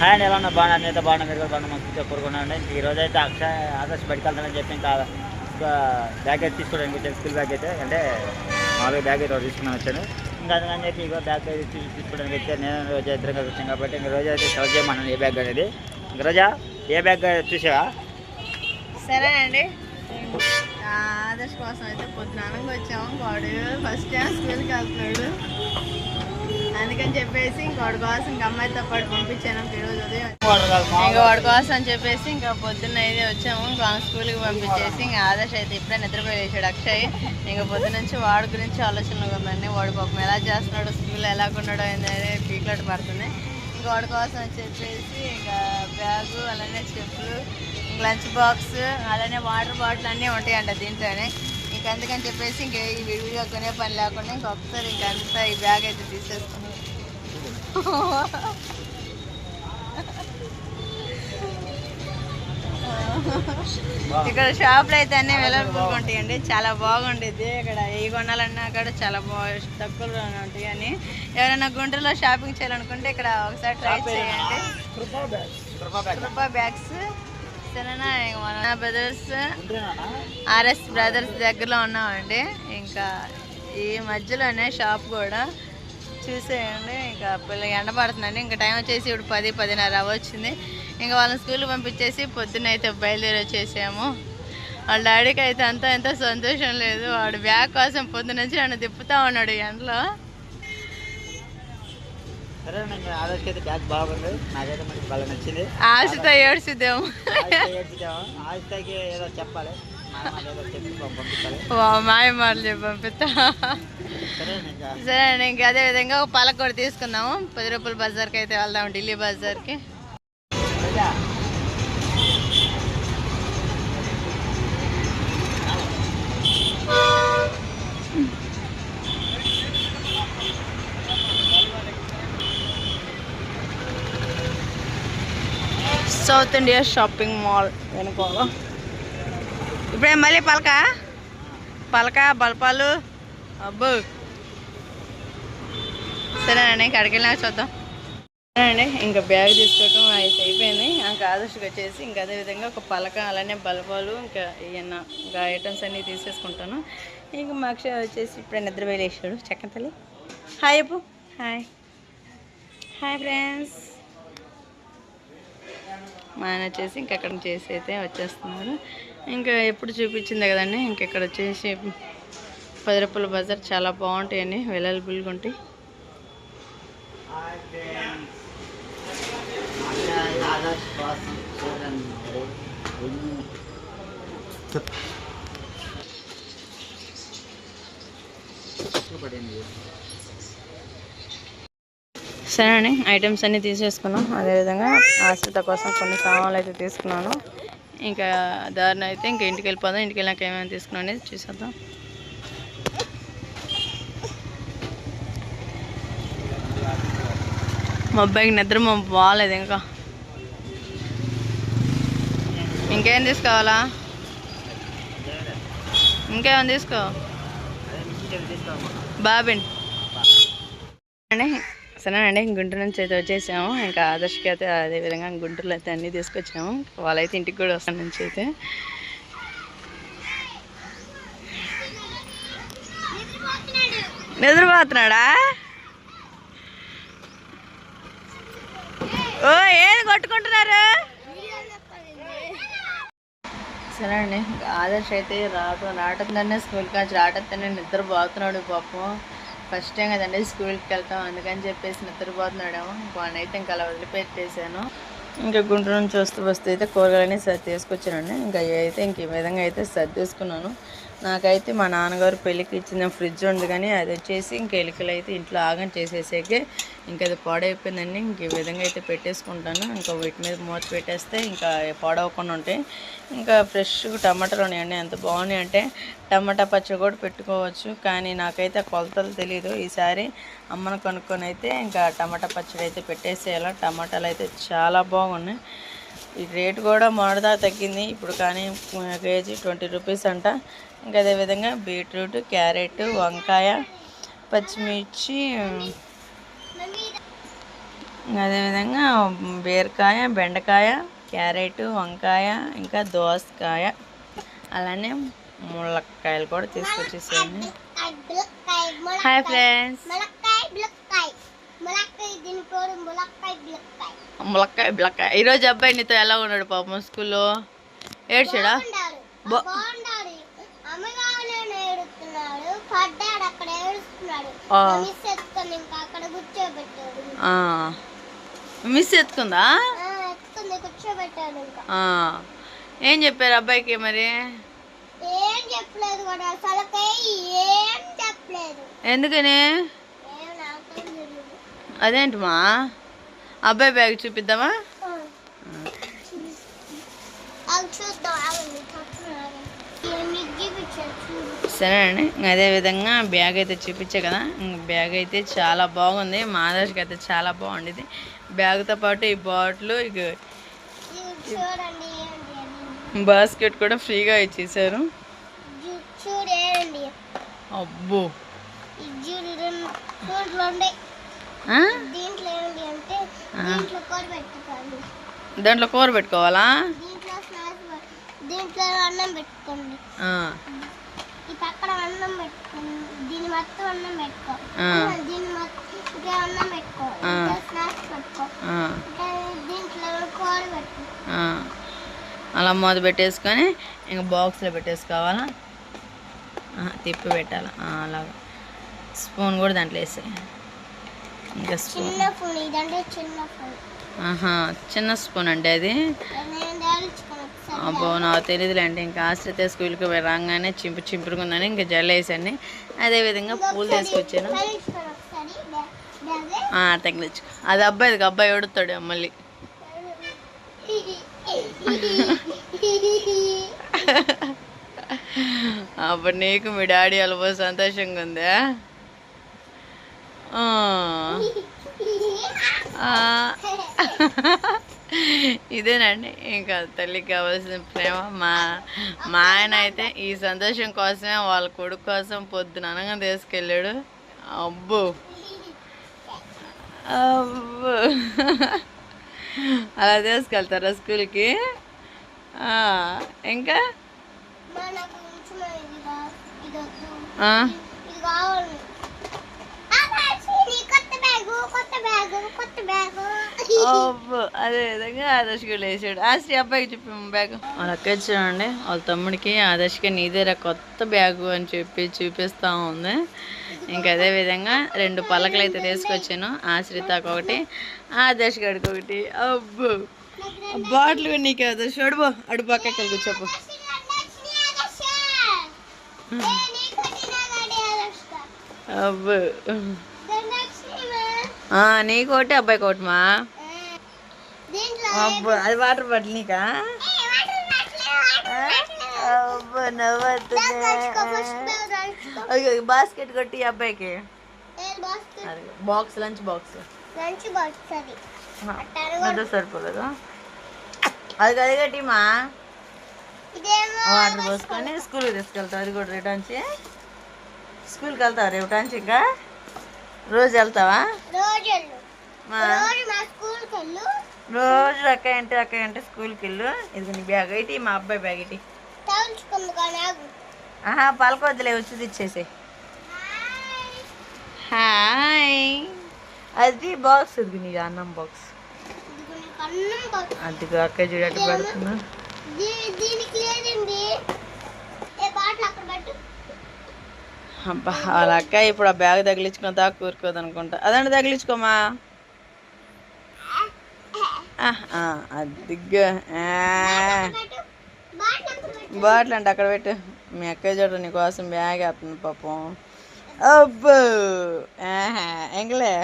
Hi అండి ఎలా ఉన్నా బాగా అన్నీ అయితే బాగున్నా మీరు కూడా బాగా మంచి కోరుకున్నాను ఈ ఈరోజు అయితే అక్షయ ఆదర్శ్ బయటకు వెళ్తానని చెప్పి ఇంకా ఇంకా బ్యాగ్ అయితే తీసుకోవడానికి వచ్చాను స్కూల్ బ్యాగ్ అయితే. అంటే మామూలుగా బ్యాగ్ అయితే తీసుకున్నాను తీసుకుని వచ్చాను. ఇంకా అందుకని చెప్పి ఇగో బ్యాగ్ అయితే తీసుకోవడానికి వచ్చాను. నేను రోజు ఇద్దరం కలిసి వచ్చాను కాబట్టి ఇంక రోజు అయితే సెలెక్ట్ చేయమన్నాను ఏ బ్యాగ్ అనేది. ఇంక రోజా ఏ బ్యాగ్ చూసావా సరేనండి. ఆదర్శ్ కోసం అయితే పొద్దునానికి వచ్చాము. వాడు ఫస్ట్ టైం స్కూల్కి వెళ్తున్నాడు. అందుకని చెప్పేసి ఇంకోటి కోసం ఇంక అమ్మాయితో పాటు పంపించాను. ఈరోజు ఉదయం ఇంకా వాడి కోసం అని చెప్పేసి ఇంకా పొద్దున్న అయితే వచ్చాము. ఇంకా స్కూల్కి పంపించేసి ఇంకా ఆదర్శ్ అయితే ఇప్పుడే నిద్రపోయి లేచాడు అక్షయ్. ఇంకా పొద్దున్న నుంచి వాడి గురించి ఆలోచనగా ఉందండి వాడు పాపం ఎలా చేస్తున్నాడు స్కూల్లో ఎలా కొన్నాడో అనేది పీక్లెట్ పడుతుంది. గోడ కోసం అని చెప్పేసి ఇంకా బ్యాగు అలానే చెప్పులు లంచ్ బాక్స్ అలానే వాటర్ బాటిల్ అన్నీ ఉంటాయంట దీంట్లోనే. ఇంకా అందుకని చెప్పేసి ఇంకా ఈ విడివిడిగా కొనే పని లేకుండా ఇంకొకసారి ఇంకా అంతా ఈ బ్యాగ్ అయితే తీసేసుకున్నాం ఇక్కడ షాప్లో అయితే అన్నీ అవైలబుల్గా ఉంటాయండి చాలా బాగుండేది ఇక్కడ ఏ కొనాలన్నా కూడా చాలా బాగా తక్కువలోనే ఉంటాయి. అని ఎవరైనా గుంటూరులో షాపింగ్ చేయాలనుకుంటే ఇక్కడ ఒకసారి ట్రై చేయండి. కృపా బ్యాగ్ కృపా బ్యాగ్ కృపా బ్యాగ్స్. సరేనా? మన బ్రదర్స్. ఆర్ఎస్ బ్రదర్స్ దగ్గరలో ఉన్నామండి. ఇంకా ఈ మధ్యలోనే షాప్ కూడా చూసేయండి. ఇంకా పిల్ల ఎండ పడుతుందండి. ఇంకా టైం వచ్చేసి ఇప్పుడు పది పదిన్నర అవ్వచ్చింది. ఇంకా వాళ్ళని స్కూల్కి పంపించేసి పొద్దున్న అయితే బయలుదేరి వచ్చేసాము. వాళ్ళ డాడీకి అయితే అంత ఎంత సంతోషం లేదు. వాడు బ్యాగ్ కోసం పొద్దున నుంచి నన్ను తిప్పుతా ఉన్నాడు ఎండలో ఆశతో ఏడ్చిద్దాము. ఆయిస్తా ఏడ్చిద్దామా? ఆయిస్తాకి ఏదో చెప్పాలి. మా అమ్మ ఏదో చెప్పి పం- పంపించాలి వా, మాయ మాటలు చెప్పి పంపిస్తా. సరే అండి ఇంకా అదే విధంగా ఒక పాలక కూడా తీసుకుందాము. పది రూపాయల బజార్కి అయితే వెళ్దాం ఢిల్లీ బజార్కి. సౌత్ ఇండియా షాపింగ్ మాల్ వెనుకోల. ఇప్పుడే మళ్ళీ పలక? పలక బల్పాలు? అబ్బు. సరేనండి ఇంకా అడిగి చూద్దాం. సరేనండి ఇంకా బ్యాగ్ తీసుకోవటం అయితే అయిపోయింది. ఇంకా ఆదర్శకు వచ్చేసి ఇంకా అదేవిధంగా ఒక పలక అలానే బల్పాలు ఇంకా ఏమన్నా ఇంకా ఐటమ్స్ అన్నీ తీసేసుకుంటాను. ఇంకా మా అక్షయ వచ్చేసి ఇప్పుడే నిద్ర వేలేసాడు చక్కన తల్లి. Hi Appu. Hi. Hi friends. మా ఆయన వచ్చేసి ఇంకా అక్కడ చేసి అయితే వచ్చేస్తున్నారు ఇంకా ఎప్పుడు చూపించింది కదండి ఇంక ఇక్కడ వచ్చేసి పది రూపాయల బజార్ చాలా బాగుంటాయండి అవైలబుల్గా ఉంటాయి. పడింది ఫ్రెండ్స్ అక్షయ్ ఆదర్శ్ కోసం చూడండి ఎన్ని చెప్ పడింది సరే అండి ఐటమ్స్ అన్నీ తీసేసుకున్నాం అదేవిధంగా ఆశ్రిత కోసం కొన్ని సామాన్లు అయితే తీసుకున్నాను. ఇంకా దారిని అయితే ఇంకా ఇంటికి వెళ్ళిపోదాం. ఇంటికి వెళ్ళాక ఏమేమి తీసుకున్నాం అనేది చూసేద్దాం. మా అబ్బాయికి నిద్ర మా బాగాలేదు ఇంకా. ఇంకేం తీసుకోవాలా? ఇంకేమైనా తీసుకో? బాబిన్. అండి సరేనండి గుంటూరు నుంచి అయితే వచ్చేసాము. ఇంకా ఆదర్శకి అయితే అదేవిధంగా గుంటూరులో అయితే అన్నీ తీసుకొచ్చాము. వాళ్ళైతే ఇంటికి కూడా వస్తాను నుంచి అయితే. నిద్రపోతున్నాడా? ఓ ఏది కొట్టుకుంటున్నారు? సరే అండి ఆదర్శ ఆదర్శ్ అయితే రావటం రావటంతోనే స్కూల్కి వచ్చి రావటంతోనే నిద్రపోతున్నాడు పాపం. ఫస్ట్ టైం కదండి స్కూల్కి వెళ్తాం. అందుకని చెప్పేసి నిద్రపోతున్నాడేమో. వానైతే ఇంకా అలా వదిలిపెట్టేసాను. ఇంకా గుంటూరు నుంచి వస్తూ వస్తూ అయితే కూరగాయలని సర్ది తీసుకొచ్చానండి. ఇంకా అవి అయితే ఇంక ఈ విధంగా అయితే సర్ది తీసుకున్నాను నాకైతే మా నాన్నగారు పెళ్ళికి ఇచ్చిన ఫ్రిడ్జ్ ఉంది కానీ అది వచ్చేసి ఇంక ఎలుకలు అయితే ఇంట్లో ఆగం చేసేసాకే ఇంకా అది పాడైపోయిందండి. ఇంక ఈ విధంగా అయితే పెట్టేసుకుంటాను. ఇంకా వీటి మీద మూత పెట్టేస్తే ఇంకా పాడవకుండా ఉంటాయి. ఇంకా ఫ్రెష్గా టమాటాలు ఉన్నాయండి. ఎంత బాగున్నాయి అంటే టమాటా పచ్చడి కూడా పెట్టుకోవచ్చు. కానీ నాకైతే కొలతలు తెలియదు ఈసారి అమ్మను కొనుక్కొని అయితే ఇంకా టమాటా పచ్చడి అయితే పెట్టేసేయాలి. టమాటాలు అయితే చాలా బాగున్నాయి. ఈ రేట్ కూడా మొదటిదా తగ్గింది. ఇప్పుడు కానీ కేజీ ట్వంటీ రూపీస్ అంట. ఇంకా అదేవిధంగా బీట్రూట్ క్యారెట్ వంకాయ పచ్చిమిర్చి ఇంకా అదేవిధంగా బీరకాయ బెండకాయ క్యారెట్ వంకాయ ఇంకా దోసకాయ అలానే ములక్కాయలు కూడా తీసుకొచ్చేసాను హాయ్ ఫ్రెండ్స్. ములక్కాయ బిలక్కాయ ఈరోజు అబ్బాయి నీతో ఎలా ఉన్నాడు పాపం స్కూల్లో? ఏడ్చాడా? బో- పడ్డాడు. అక్కడ ఏడుస్తున్నాడు. ఆ. మిస్ ఎత్తుకొని ఇంకా అక్కడ కూర్చోబెట్టాడు. ఆ. మిస్ ఎత్తుకుందా? ఆ, ఎత్తుకుంది. కూర్చోబెట్టాడు ఇంకా. ఆ. ఏం చెప్పారు అబ్బాయికి మరి? ఏం చెప్పలేదు కూడా అసలుకే ఏం చెప్పలేదు. ఎందుకని? అదేంటి మా అబ్బాయి బ్యాగ్ చూపిద్దామా? సరే అండి ఇంక అదే విధంగా బ్యాగ్ అయితే చూపించా కదా బ్యాగ్ అయితే చాలా బాగుంది మా ఆదర్శకి అయితే చాలా బాగుండేది. బ్యాగ్తో పాటు ఈ బాటిల్ ఇక బాస్కెట్ కూడా ఫ్రీగా ఇచ్చేసారు. అబ్బో. దీంట్లో కూర పెట్టుకోవాలా? దీంట్లో స్నాక్స్ పె- దీంట్లో అన్నం పెట్టుకోండి. ఆ, ఈ పక్కన అన్నం పెట్టుకోండి. దీని మొత్తం అన్నం పెట్టుకో ఆ. దీని మొత్తం ఇంకా అన్నం పెట్టుకో. ఆ. ఇంకా స్నాక్స్ పెట్టుకో. ఆ, ఇంకా దీంట్లో కూర పెట్టుకో. ఆ. అలా మూత పెట్టేసుకొని ఇంక బాక్స్లో పెట్టేసుకోవాలా? తిప్పి పెట్టాలి? అలాగా. స్పూన్ కూడా దాంట్లో వేసి ఇంకా స్పూన్ చిన్న స్పూన్ అంటే అది. అబ్బో నాకు తెలియదులేండి ఇంకా ఆశ్రిత స్కూల్కి పోయి రాగానే చింపు చింపురుకుందని ఇంకా జల్ల వేసాను. అదేవిధంగా పూలు తీసుకొచ్చాను. తగిలించుకో అది అబ్బాయిది అబ్బాయి ఏడుతాడు మళ్ళీ. అప్పుడు నీకు మీ డాడీ అలవో సంతోషంగా ఉందా. ఇదేనండి ఇంకా తల్లికి కావాల్సిన ప్రేమ. మా మా ఆయన అయితే ఈ సంతోషం కోసమే వాళ్ళ కొడుకు కోసం పొద్దున అనగా తీసుకెళ్ళాడు. అబ్బో. అబ్బో. అలా తీసుకెళ్తారా స్కూల్కి? ఇంకా? ఇది కా- ఇది వద్దు. ఆ, ఇది కావాలి ఆ, దాల్చి, నీ కొత్త బ్యాగు కొత్త బ్యాగు కొత్త బ్యాగు అబ్బో అదే విధంగా ఆదర్శకి వేసాడు ఆశ్రీ అబ్బాయికి చెప్పి బ్యాగ్. వాళ్ళ అక్క చూడండి. వాళ్ళ తమ్ముడికి ఆదర్శకి నీదేరా కొత్త బ్యాగు అని చెప్పి చూపిస్తూ ఉంది. ఇంకా అదే విధంగా రెండు పలకలు అయితే తీసుకొచ్చాను. ఆశ్రితకు ఒకటి ఆదర్శ్ గడికి ఒకటి. అబ్బో బాటిల్ నీకే ఆదర్శ్. అడుబో అడు పక్కకి కూర్చోపు అబ్బో. నీకు ఒకటి అబ్బాయికి ఒకటి మా. అబ్బో అది వాటర్ బాటిల్ నీకా? నవ్వుతుంది బాస్కెట్ కొట్టి ఈ అబ్బాయికి. Box lunch box. Lunch box అది. సరిపోలేదు? అది కది కట్టి మా. ఇదేమో వాటర్ పోసుకొని స్కూల్కి తీసుకెళ్తావు అది కూడా రిటర్న్స్ స్కూల్కి వెళ్తావు నుంచి ఇంకా? రోజు వెళ్తావా? రోజు అక్క ఏంటి అక్క ఏంటి స్కూల్కి వెళ్ళు ఇది నీ బ్యాగ్. ఏంటి మా అబ్బాయి బ్యాగ్ ఏంటి ఆహా పలకొద్దులే వచ్చి ఇచ్చేసి హాయ్. అది బాక్స్ ఇది నీ అన్నం బాక్స్. అది అక్క చూడట్టు పెడుతున్నా దీనికి లేదండి. ఏ బాటిల్ అక్కడ పెట్టు. అబ్బా వాళ్ళ అక్క ఇప్పుడు ఆ బ్యాగ్ తగిలించుకున్న దాకా కూరుకోదు అనుకుంటా. అదండి తగిలించుకోమా? అదిగ్గా బాటిల్ అంటే అక్కడ పెట్టు. మీ అక్క చూడ నీ కోసం బ్యాగ్ వేస్తుంది పాపం. అబ్బో ఎంగలే.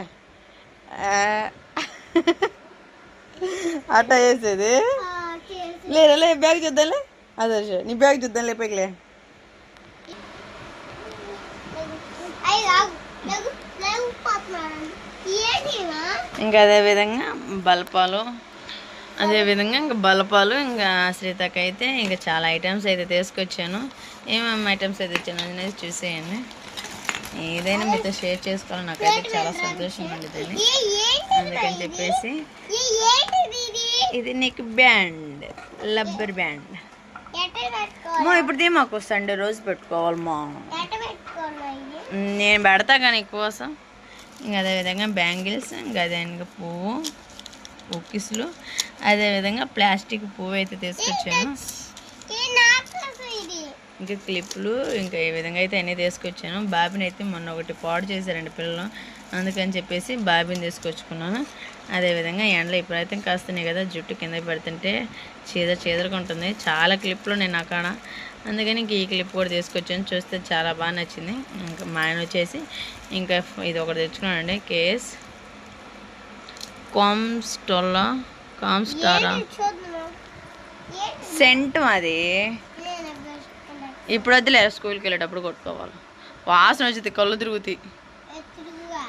అట్ట వేసేది? ఆ, చేసి. లేరా లే బ్యాగ్ చూద్దాంలే. అదే నీ బ్యాగ్ చూద్దాం లేపేకిలే అయ్యి ఆగు లేగు లేవు పోతున్నాడు ఏంటి ఇవా? ఇంకా అదే విధంగా బల్పాలు అదేవిధంగా ఇంకా బలపాలు ఇంకా శ్రీతకి అయితే ఇంకా చాలా ఐటమ్స్ అయితే తీసుకొచ్చాను. ఏమేమి ఐటమ్స్ అయితే వచ్చాను అనేది చూసేయండి. ఏదైనా మీతో షేర్ చేసుకోవాలని నాకైతే చాలా సంతోషంగా ఉండేదండి అందుకని చెప్పేసి ఇది నీకు బ్యాండ్ లబ్బర్ బ్యాండ్. మా ఇప్పుడు దీ మాకు సండే రోజు పెట్టుకోవాలి నేను పెడతా కానీ కోసం ఇంకా అదేవిధంగా బ్యాంగిల్స్ ఇంకా అదే ఇంకా పువ్వు ఉక్కిసులు అదేవిధంగా ప్లాస్టిక్ పువ్వు అయితే తీసుకొచ్చాను. ఇంకా క్లిప్లు ఇంకా ఈ విధంగా అయితే అన్నీ తీసుకొచ్చాను. బాబిని అయితే మొన్న ఒకటి పాడు చేశారండి పిల్లలు. అందుకని చెప్పేసి బాబిని తీసుకొచ్చుకున్నాను. అదేవిధంగా ఎండలో ఇప్పుడైతే కాస్తున్నాయి కదా జుట్టు కింద పెడుతుంటే చీద చీదరగా ఉంటుంది. చాలా క్లిప్లు నేను అక్కడ అందుకని ఇంక ఈ క్లిప్ కూడా తీసుకొచ్చాను. చూస్తే చాలా బాగా నచ్చింది. ఇంకా మా ఆయన వచ్చేసి ఇంకా ఇది ఒకటి తెచ్చుకున్నానండి కేస్ కామ్స్టోలా కామ్స్టారా? సెంట్ అది ఇప్పుడు వద్దులే స్కూల్కి వెళ్ళేటప్పుడు కొట్టుకోవాలి. వాసన వచ్చింది కళ్ళు తిరుగుతాయి.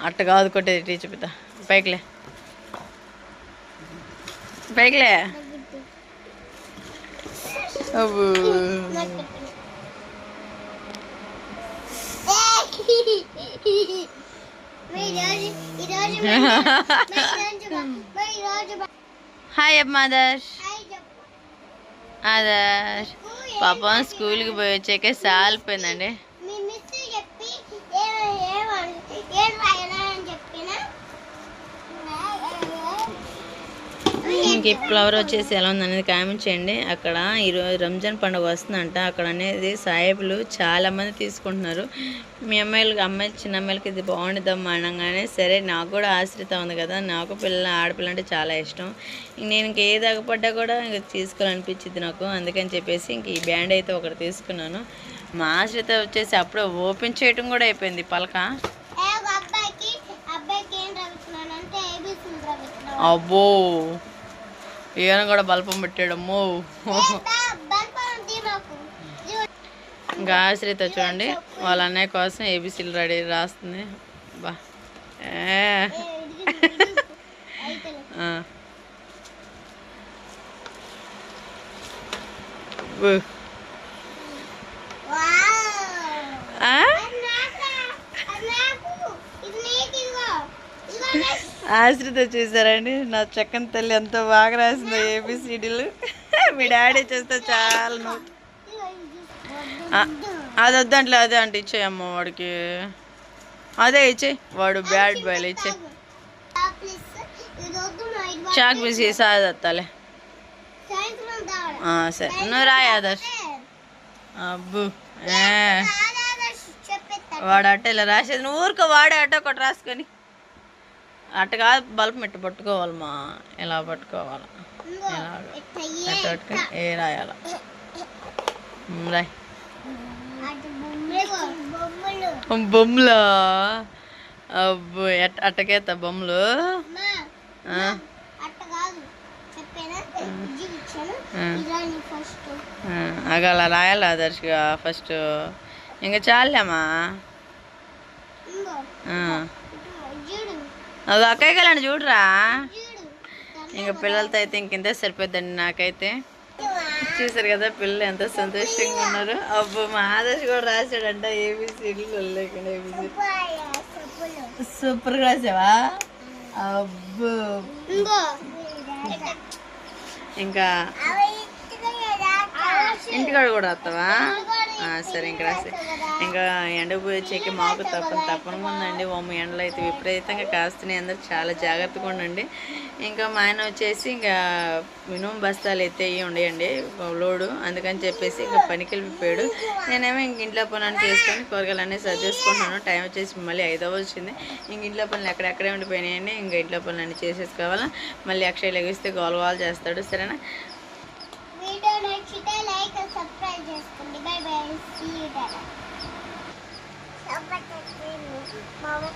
అట్ట కాదు కొట్టేది టీ చూపిస్తా పైకిలే పైకిలే. హాయ్ అమ్మ ఆదర్శ్ ఆదర్శ్ పాపం స్కూల్కి పోయి వచ్చాక సాలిపోయిందండి. ఇంక ఈ ఫ్లవర్ వచ్చేసి ఎలా ఉందనేది కామెంట్ చేయండి. అక్కడ ఈరోజు రంజాన్ పండుగ వస్తుందంట. అక్కడ అనేది సాహెబులు చాలా మంది తీసుకుంటున్నారు. మీ అమ్మాయిలకి అమ్మాయి చిన్న అమ్మాయిలకి ఇది బాగుంటుందమ్మా అనగానే సరే నాకు కూడా ఆశ్రిత ఉంది కదా. నాకు పిల్ల ఆడపిల్ల అంటే చాలా ఇష్టం. ఇంక నేను ఇంక ఏది ఆగపడ్డా కూడా ఇంక తీసుకోవాలనిపించింది నాకు. అందుకని చెప్పేసి ఇంక ఈ బ్యాండ్ అయితే ఒకటి తీసుకున్నాను. మా ఆశ్రిత వచ్చేసి అప్పుడే ఓపెన్ చేయటం కూడా అయిపోయింది. పలక. అబ్బో! ఈయన కూడా బల్పం పెట్టాడమ్మో. ఇంకా ఆశ్రిత చూడండి వాళ్ళ అన్నయ్య కోసం ఏబిసిలు రెడీ రాస్తుంది. బా. ఏ. ఆ. ఉ. ఆ? ఆశ్రిత చూసారండి. నా చక్కని తల్లి ఎంతో బాగా రాసిందో ఏబిసిడీలు మీ డాడీ చేస్తే చాలా నవ్వు అది వద్దంట్లే అదే అంటే ఇచ్చేయమ్మ వాడికి. అదే ఇచ్చే వాడు బ్యాడ్ బాయ్ ఇచ్చే చాక్ పీస్ సాదత్తాలే ఆ, సరే. నువ్వు రాయి ఆదర్శ్ అబ్బు. ఏ. వాడు అట్ట ఇలా రాసేది. నువ్వు ఊరుకో వాడే అట్ట ఒకటి రాసుకొని. అట్ట కాదు బల్బ్ మెట్టు పట్టుకోవాలమ్మా ఇలా పట్టుకోవాలి? ఇలాగ అట్ట పట్టుకొని ఏ రాయాల? రాయ్. బొమ్మలా అబ్బో ఎట్ అట్టకేత బొమ్మలు? అగ అలా రాయాలి ఆదర్శగా ఫస్ట్? ఇంకా చాలేమ్మా అది అక్కయ్య కలండి చూడరా? చూడు. ఇంకా పిల్లలతో అయితే ఇంకింతే సరిపోద్దండి నాకైతే. చూసారు కదా పిల్లలు ఎంత సంతోషంగా ఉన్నారు. అబ్బో మా ఆదర్శ్ కూడా రాశాడంట ఏబిసిడీలు లేకుండా ఏబిసి చెప్పులు సూపర్ రాసావా? అబ్బో. ఇంకో. ఇంటికాడ కూడా వస్తావా సరే ఇంకా రాసి. ఇంకా ఎండ పోయి మాకు తప్పని తప్పని ఉందండి. ఓమ ఎండలు అయితే విపరీతంగా కాస్తున్నాయి. అందరు చాలా జాగ్రత్తగా ఉండండి. ఇంకా మా ఆయన వచ్చేసి ఇంకా మినిమం బస్తాలు అయితే ఇవి ఉండేయండి. లోడు. అందుకని చెప్పేసి ఇంకా పనికి వెళ్ళిపోయాడు. నేనేమో ఇంక ఇంట్లో పనులు చేసుకొని కూరగాయలు అన్నీ సర్దేసుకుంటున్నాను టైం వచ్చేసి మళ్ళీ ఐదవ వచ్చింది. ఇంక ఇంట్లో పనులు ఎక్కడెక్కడే ఉండిపోయినాయండి. ఇంకా ఇంట్లో పనులు అన్నీ చేసేసుకోవాలా. మళ్ళీ అక్షయ్ లెగిస్తే గోలవాలు చేస్తాడు. సరేనా? মামা